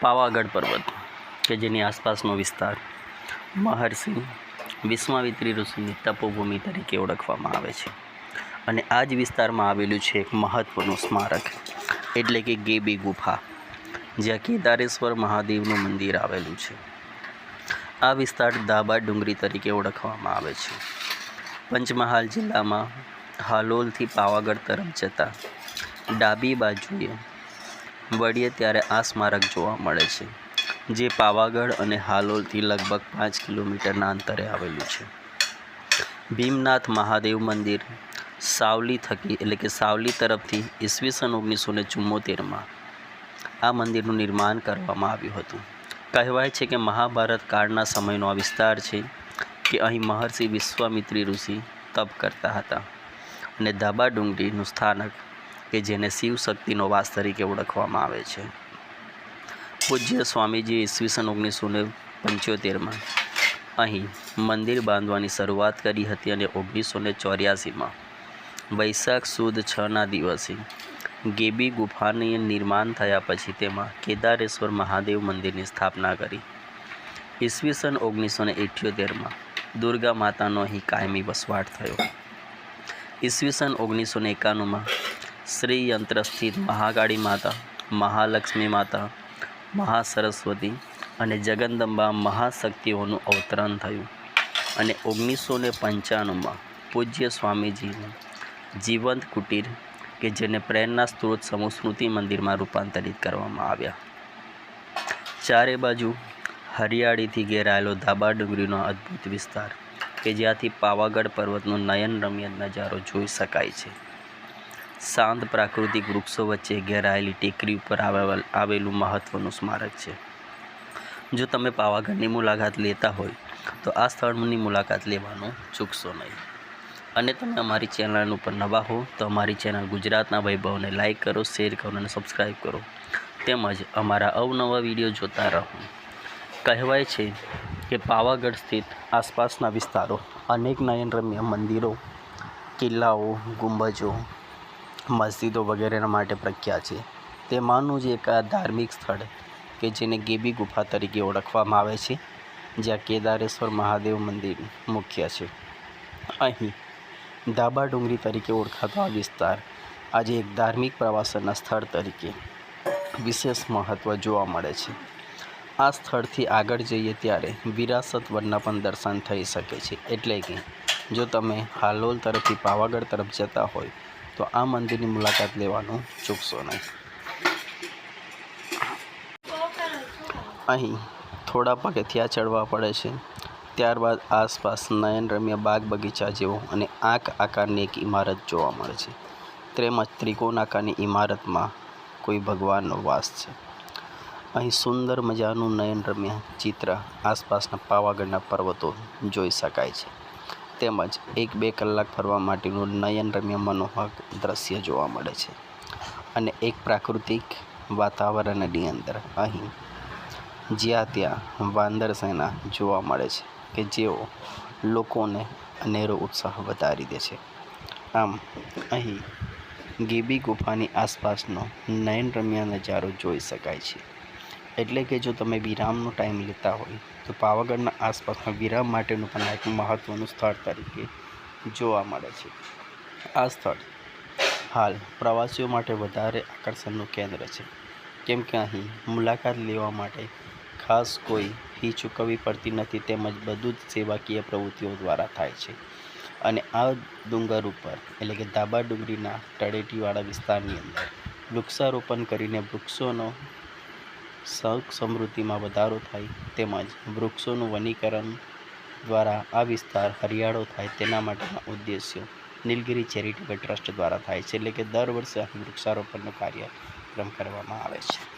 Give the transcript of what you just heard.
પાવાગઢ પર્વત, કે જેની આસપાસનો વિસ્તાર મહર્ષિ વિશ્વામિત્રી ઋષિની તપોભૂમિ તરીકે ઓળખવામાં આવે છે. અને આ જ વિસ્તારમાં આવેલું છે એક મહત્ત્વનું સ્મારક, એટલે કે ગેબી ગુફા, જ્યાં કેદારેશ્વર મહાદેવનું મંદિર આવેલું છે. આ વિસ્તાર દાબા ડુંગરી તરીકે ઓળખવામાં આવે છે. પંચમહાલ જિલ્લામાં હાલોલથી પાવાગઢ તરફ જતાં ડાબી બાજુએ વળીએ ત્યારે આ સ્મારક જોવા મળે છે, જે પાવાગઢ અને હાલોલથી લગભગ પાંચ કિલોમીટરના અંતરે આવેલું છે. ભીમનાથ મહાદેવ મંદિર, સાવલી થકી એટલે કે સાવલી તરફથી ઈસવીસન ઓગણીસો ને ચુમ્મોતેરમાં આ મંદિરનું નિર્માણ કરવામાં આવ્યું હતું. કહેવાય છે કે મહાભારત કાળના સમયનો આ વિસ્તાર છે કે અહીં મહર્ષિ વિશ્વામિત્રી ઋષિ તપ કરતા હતા અને ધાબા ડુંગરીનું સ્થાનક કે જેને શિવ શક્તિનો વાસ તરીકે ઓળખવામાં આવે છે. પૂજ્ય સ્વામીજી ઈસવીસન ઓગણીસો ને પંચોતેરમાં અહીં મંદિર બાંધવાની શરૂઆત કરી હતી અને ઓગણીસો ને ચોર્યાસીમાં વૈશાખ સુદ છના દિવસે ગેબી ગુફાની નિર્માણ થયા પછી તેમાં કેદારેશ્વર મહાદેવ મંદિરની સ્થાપના કરી. ઈસવીસન ઓગણીસો ને ઇઠ્યોતેરમાં દુર્ગા માતાનો અહીં કાયમી વસવાટ થયો. ઈસવીસન ઓગણીસો ને એકાણુંમાં શ્રી યંત્ર સ્થિત મહાકાળી માતા, મહાલક્ષ્મી માતા, મહાસરસ્વતી અને જગદંબા મહાશક્તિઓનું અવતરણ થયું અને ઓગણીસો ને પંચાણુંમાં પૂજ્ય સ્વામીજીનું જીવંત કુટીર કે જેને પ્રેરણા સ્ત્રોત સમૂહ સ્મૃતિ મંદિરમાં રૂપાંતરિત કરવામાં આવ્યા. ચારે બાજુ હરિયાળીથી ઘેરાયેલો ધાબા ડુંગરીનો અદ્ભુત વિસ્તાર કે જ્યાંથી પાવાગઢ પર્વતનો નયનરમ્ય નજારો જોઈ શકાય છે. શાંત પ્રાકૃતિક વૃક્ષો વચ્ચે ઘેરાયેલી ટેકરી ઉપર આવેલું મહત્ત્વનું સ્મારક છે. જો તમે પાવાગઢની મુલાકાત લેતા હોય, તો આ સ્થળની મુલાકાત લેવાનું ચૂકશો નહીં. અને તમે અમારી ચેનલ ઉપર નવા હો, તો અમારી ચેનલ ગુજરાતના વૈભવને લાઈક કરો, શેર કરો અને સબસ્ક્રાઈબ કરો. તેમજ અમારા અવનવા વીડિયો જોતા રહો. કહેવાય છે કે પાવાગઢ સ્થિત આસપાસના વિસ્તારો અનેક નયનરમ્ય મંદિરો, કિલ્લાઓ, ગુંબજો મસ્જિદો વગેરેના માટે પ્રખ્યાત છે. તેમાંનું જ એક આ ધાર્મિક સ્થળ કે જેને ગેબી ગુફા તરીકે ઓળખવામાં આવે છે, જ્યાં કેદારેશ્વર મહાદેવ મંદિર મુખ્ય છે. અહીં ધાબા ડુંગરી તરીકે ઓળખાતો આ વિસ્તાર આજે એક ધાર્મિક પ્રવાસનના સ્થળ તરીકે વિશેષ મહત્ત્વ જોવા મળે છે. આ સ્થળથી આગળ જઈએ ત્યારે વિરાસત વનના પણ દર્શન થઈ શકે છે. એટલે કે જો તમે હાલોલ તરફથી પાવાગઢ તરફ જતા હોય તો આ મંદિરની મુલાકાત લેવાનું ચૂકશો નહીં. અહીં થોડા પગથિયા ચડવા પડે છે. ત્યારબાદ આસપાસ નયનરમ્ય બાગ બગીચા જેવો અને આંખ આકારની એક ઇમારત જોવા મળે છે. તેમજ ત્રિકોણ આકારની ઇમારતમાં કોઈ ભગવાનનો વાસ છે. અહીં સુંદર મજાનું નયનરમ્ય ચિત્ર આસપાસના પાવાગઢના પર્વતો જોઈ શકાય છે. તેમજ એક બે કલાક ફરવા માટેનું નયનરમ્ય મનોહક દ્રશ્ય જોવા મળે છે અને એક પ્રાકૃતિક વાતાવરણની અંદર અહીં જ્યાં ત્યાં વાંદર સેના જોવા મળે છે કે જેઓ લોકોને અનેરો ઉત્સાહ વધારી દે છે. આમ, અહીં ગીબી ગુફાની આસપાસનો નયનરમ્ય નજારો જોઈ શકાય છે. એટલે કે જો તમે વિરામનો ટાઈમ લેતા હોય, તો પાવાગઢના આસપાસમાં વિરામ માટેનું પણ એક મહત્ત્વનું સ્થળ તરીકે જોવા મળે છે. આ સ્થળ હાલ પ્રવાસીઓ માટે વધારે આકર્ષણનું કેન્દ્ર છે. કેમ કે અહીં મુલાકાત લેવા માટે ખાસ કોઈ ફી ચૂકવવી પડતી નથી, તેમજ બધું જ સેવાકીય પ્રવૃત્તિઓ દ્વારા થાય છે. અને આ ડુંગર ઉપર, એટલે કે ધાબા ડુંગરીના તળેટીવાળા વિસ્તારની અંદર વૃક્ષારોપણ કરીને વૃક્ષોનો સૌક સમૃદ્ધિમાં વધારો થાય તેમજ વૃક્ષોનું વનીકરણ દ્વારા આ વિસ્તાર હરિયાળો થાય તેના માટેના ઉદ્દેશ્યો નીલગિરી ચેરિટેબલ ટ્રસ્ટ દ્વારા થાય છે. એટલે કે દર વર્ષે અહીં વૃક્ષારોપણનો કાર્યક્રમ કરવામાં આવે છે.